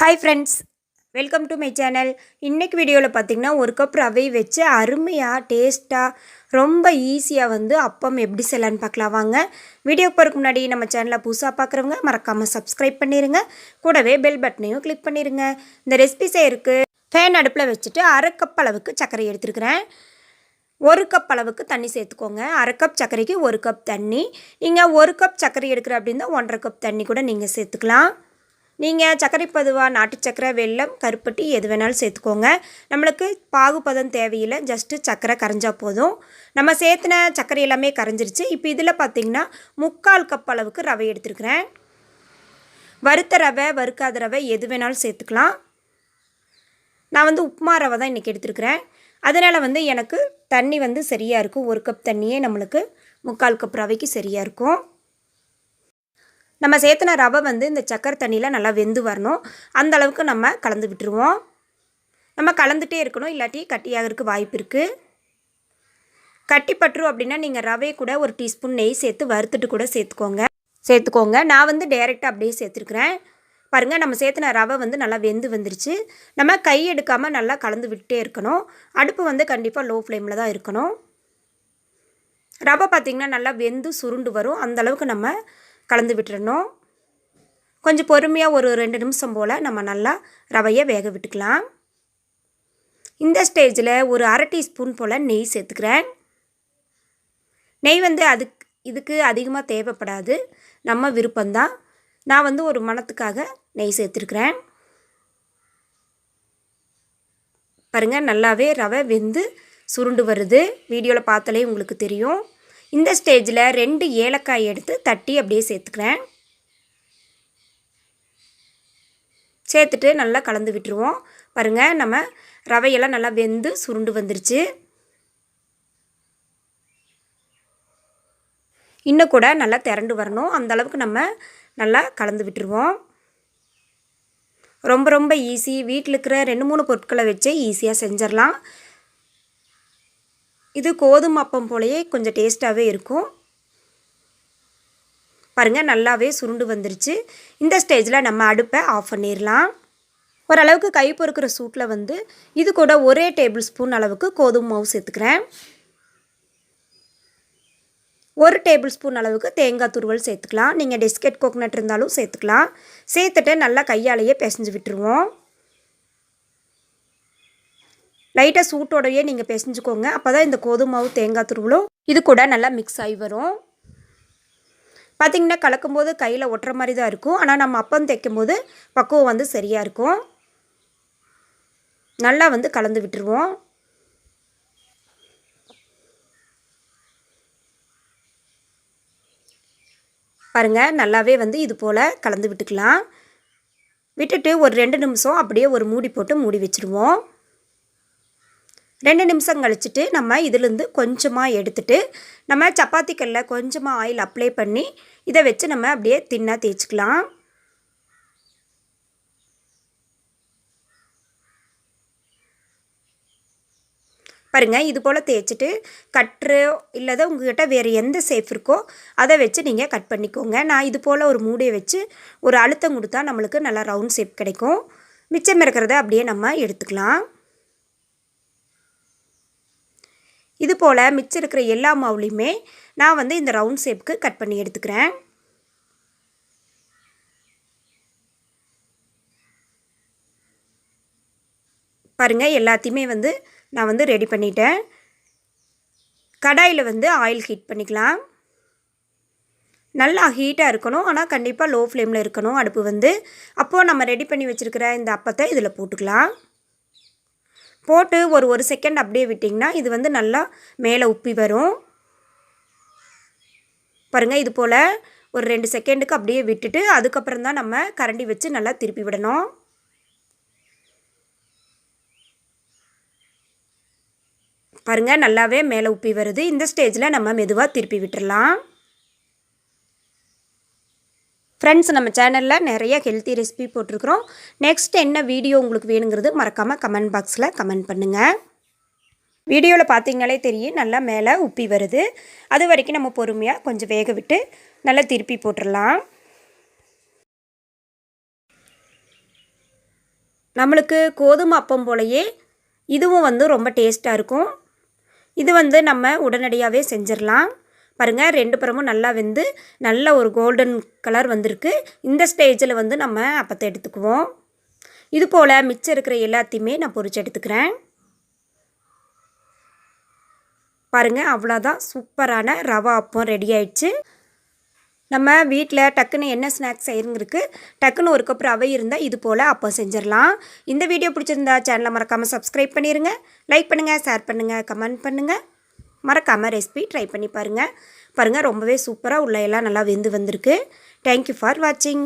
Hi friends welcome to my channel இன்றைக்கு வீடியோவில் பார்த்தீங்கன்னா ஒரு கப் ரவை வச்சு அருமையாக டேஸ்ட்டாக ரொம்ப ஈஸியாக வந்து அப்பம் எப்படி செய்யலான்னு பார்க்கலாம் வாங்க வீடியோ போகிறதுக்கு முன்னாடி நம்ம சேனலை புதுசாக பார்க்குறவங்க மறக்காமல் சப்ஸ்கிரைப் பண்ணிடுங்க கூடவே பெல் பட்டனையும் கிளிக் பண்ணிடுங்க இந்த ரெசிபி செய்யறதுக்கு ஃபேன் அடுப்பில் வச்சுட்டு அரை கப் அளவுக்கு சர்க்கரை எடுத்துருக்கிறேன். ஒரு கப் அளவுக்கு தண்ணி சேர்த்துக்கோங்க. அரை கப் சர்க்கரைக்கு ஒரு கப் தண்ணி. நீங்கள் ஒரு கப் சர்க்கரை எடுக்கிற அப்படின்னா ஒன்றரை கப் தண்ணி கூட நீங்கள் சேர்த்துக்கலாம். நீங்கள் சர்க்கரை பதுவா நாட்டு சக்கரை வெல்லம் கருப்பட்டி எது வேணாலும் சேர்த்துக்கோங்க. நம்மளுக்கு பாகுபதம் தேவையில்லை ஜஸ்ட்டு சர்க்கரை கரைஞ்சால் போதும். நம்ம சேர்த்துன சர்க்கரை எல்லாமே கரைஞ்சிருச்சு. இப்போ இதில் பார்த்திங்கன்னா முக்கால் கப் அளவுக்கு ரவை எடுத்துருக்குறேன். வறுத்த ரவை வறுக்காத ரவை எது வேணாலும் சேர்த்துக்கலாம். நான் வந்து உப்புமா ரவை தான் இன்றைக்கி எடுத்துருக்குறேன். அதனால் வந்து எனக்கு தண்ணி வந்து சரியாக இருக்கும். ஒரு கப் தண்ணியே நம்மளுக்கு முக்கால் கப் ரவைக்கு சரியாக இருக்கும். நம்ம சேர்த்துன ரவை வந்து இந்த சக்கரை தண்ணியில் நல்லா வெந்து வரணும். அந்த அளவுக்கு நம்ம கலந்து விட்டுருவோம். நம்ம கலந்துகிட்டே இருக்கணும் இல்லாட்டி கட்டியாகிறதுக்கு வாய்ப்பு இருக்குது கட்டி அப்படின்னா நீங்கள் ரவை கூட ஒரு டீஸ்பூன் நெய் சேர்த்து வறுத்துட்டு கூட சேர்த்துக்கோங்க. சேர்த்துக்கோங்க. நான் வந்து டைரெக்டாக அப்படியே சேர்த்துருக்குறேன். பாருங்கள் நம்ம சேர்த்துன ரவை வந்து நல்லா வெந்து வந்துருச்சு. நம்ம கை எடுக்காமல் நல்லா கலந்து விட்டே இருக்கணும். அடுப்பு வந்து கண்டிப்பாக லோ ஃப்ளேமில் தான் இருக்கணும். ரவை பார்த்திங்கன்னா நல்லா வெந்து சுருண்டு வரும். அந்தளவுக்கு நம்ம கலந்து விட்டுறணும். கொஞ்சம் பொறுமையாக ஒரு ரெண்டு நிமிஷம் போல் நம்ம நல்லா ரவையை வேக விட்டுக்கலாம். இந்த ஸ்டேஜில் ஒரு அரை டீஸ்பூன் போல் நெய் சேர்த்துக்கிறேன். நெய் வந்து அதுக்கு இதுக்கு அதிகமாக தேவைப்படாது. நம்ம விருப்பம்தான். நான் வந்து ஒரு மணத்துக்காக நெய் சேர்த்துருக்குறேன். பாருங்கள் நல்லாவே ரவை வெந்து சுருண்டு வருது. வீடியோவில் பார்த்தாலே உங்களுக்கு தெரியும். இந்த ஸ்டேஜில் ரெண்டு ஏலக்காய் எடுத்து தட்டி அப்படியே சேர்த்துக்கிறேன் சேர்த்துட்டு நல்லா கலந்து விட்டுருவோம். பாருங்கள் நம்ம ரவையெல்லாம் நல்லா வெந்து சுருண்டு வந்துருச்சு. இன்னும் கூட நல்லா திரண்டு வரணும். அந்த அளவுக்கு நம்ம நல்லா கலந்து விட்டுருவோம். ரொம்ப ரொம்ப ஈஸி வீட்டில் இருக்கிற ரெண்டு மூணு பொருட்களை வச்சே ஈஸியாக செஞ்சிடலாம். இது கோதுமை அப்பம் போலயே கொஞ்சம் டேஸ்ட்டாகவே இருக்கும். பாருங்கள் நல்லாவே சுருண்டு வந்துருச்சு. இந்த ஸ்டேஜில் நம்ம அடுப்பை ஆஃப் பண்ணிடலாம் ஓரளவுக்கு கை பொறுக்கிற சூட்டில் வந்து இது கூட ஒரே டேபிள் ஸ்பூன் அளவுக்கு கோதுமை மாவு சேர்த்துக்கிறேன். ஒரு டேபிள் ஸ்பூன் அளவுக்கு தேங்காய் துருவல் சேர்த்துக்கலாம். நீங்கள் டெஸ்கெட் கோகனட் இருந்தாலும் சேர்த்துக்கலாம். சேர்த்துட்டு நல்லா கையாலேயே பிசைஞ்சு விட்டுருவோம். லைட்டாக சூட்டோடையே நீங்கள் பிசைஞ்சுக்கோங்க. அப்போ தான் இந்த கோதுமாவு தேங்காய் துருவலும் இது கூட நல்லா மிக்ஸ் ஆகி வரும். பார்த்திங்கன்னா கலக்கும்போது கையில் ஒட்டுற மாதிரி தான் இருக்கும். ஆனால் நம்ம அப்பம் தைக்கும்போது பக்குவம் வந்து சரியாக இருக்கும். நல்லா வந்து கலந்து விட்டுருவோம். பாருங்கள் நல்லாவே வந்து இது போல் கலந்து விட்டுக்கலாம். விட்டுட்டு ஒரு ரெண்டு நிமிஷம் அப்படியே ஒரு மூடி போட்டு மூடி வச்சுருவோம். ரெண்டு நிமிஷம் கழிச்சிட்டு நம்ம இதுலேருந்து கொஞ்சமாக எடுத்துட்டு நம்ம சப்பாத்தி கல்லில் கொஞ்சமாக ஆயில் அப்ளை பண்ணி இதை வச்சு நம்ம அப்படியே தின்னாக தேய்ச்சிக்கலாம். பாருங்கள் இது போல் தேய்ச்சிட்டு கட்ரு இல்லாத உங்கள்கிட்ட வேறு எந்த சேஃப் இருக்கோ அதை வச்சு நீங்கள் கட் பண்ணிக்கோங்க. நான் இது போல் ஒரு மூடியை வச்சு ஒரு அழுத்தம் கொடுத்தா நம்மளுக்கு நல்லா ரவுண்ட் ஷேப் கிடைக்கும். மிச்சம் இருக்கிறத அப்படியே நம்ம எடுத்துக்கலாம். இது போல் மிச்சம் இருக்கிற எல்லா மாவுலேயுமே நான் வந்து இந்த ரவுண்ட் ஷேப்புக்கு கட் பண்ணி எடுத்துக்கிறேன். பாருங்கள் எல்லாத்தையுமே வந்து நான் வந்து ரெடி பண்ணிட்டேன். கடாயில் வந்து ஆயில் ஹீட் பண்ணிக்கலாம். நல்லா ஹீட்டாக இருக்கணும் ஆனால் கண்டிப்பாக லோ ஃப்ளேமில் இருக்கணும் அடுப்பு வந்து. அப்போது நம்ம ரெடி பண்ணி வச்சுருக்கிற இந்த அப்பத்தை இதில் போட்டுக்கலாம். போட்டு ஒரு ஒரு செகண்ட் அப்படியே விட்டிங்கன்னா இது வந்து நல்லா மேலே உப்பி வரும். பாருங்கள் இது போல் ஒரு ரெண்டு செகண்டுக்கு அப்படியே விட்டுட்டு அதுக்கப்புறம் தான் நம்ம கரண்டி வச்சு நல்லா திருப்பி விடணும். பாருங்கள் நல்லாவே மேலே உப்பி வருது. இந்த ஸ்டேஜில் நம்ம மெதுவாக திருப்பி விட்டுடலாம் ஃப்ரெண்ட்ஸ் நம்ம சேனலில் நிறைய ஹெல்த்தி ரெசிபி போட்டிருக்கிறோம். நெக்ஸ்ட் என்ன வீடியோ உங்களுக்கு வேணுங்கிறது மறக்காமல் கமெண்ட் பாக்ஸில் கமெண்ட் பண்ணுங்கள் வீடியோவில் பார்த்தீங்கனாலே தெரியும் நல்லா மேலே உப்பி வருது. அது வரைக்கும் நம்ம பொறுமையாக கொஞ்சம் வேக விட்டு நல்லா திருப்பி போட்டுடலாம் நம்மளுக்கு கோதுமை அப்பம் போலயே இதுவும் வந்து ரொம்ப டேஸ்ட்டாக இருக்கும். இது வந்து நம்ம உடனடியாகவே செஞ்சிடலாம். பாருங்கள் ரெண்டு புறமும் நல்லா வெந்து நல்ல ஒரு கோல்டன் கலர் வந்திருக்கு. இந்த ஸ்டேஜில் வந்து நம்ம அப்பத்தை எடுத்துக்குவோம். இது போல் மிச்சம் இருக்கிற எல்லாத்தையுமே நான் பொறிச்சு எடுத்துக்கிறேன். பாருங்கள் அவ்வளோதான் சூப்பரான ரவா அப்பம் ரெடி ஆயிடுச்சு. நம்ம வீட்டில் டக்குன்னு என்ன ஸ்நாக்ஸ் செய்யுங்கிறதுக்கு டக்குன்னு ஒரு கப் ரவை இருந்தால் இது போல் அப்போ செஞ்சிடலாம். இந்த வீடியோ பிடிச்சிருந்தா சேனலை மறக்காமல் சப்ஸ்கிரைப் பண்ணிடுங்க லைக் பண்ணுங்கள் ஷேர் பண்ணுங்கள் கமெண்ட் பண்ணுங்கள் மறக்காமல் ரெசிபி ட்ரை பண்ணி பாருங்கள் பாருங்கள் ரொம்பவே சூப்பராக உள்ள எல்லாம் நல்லா வெந்து வந்திருக்கு. தேங்க்யூ ஃபார் வாட்சிங்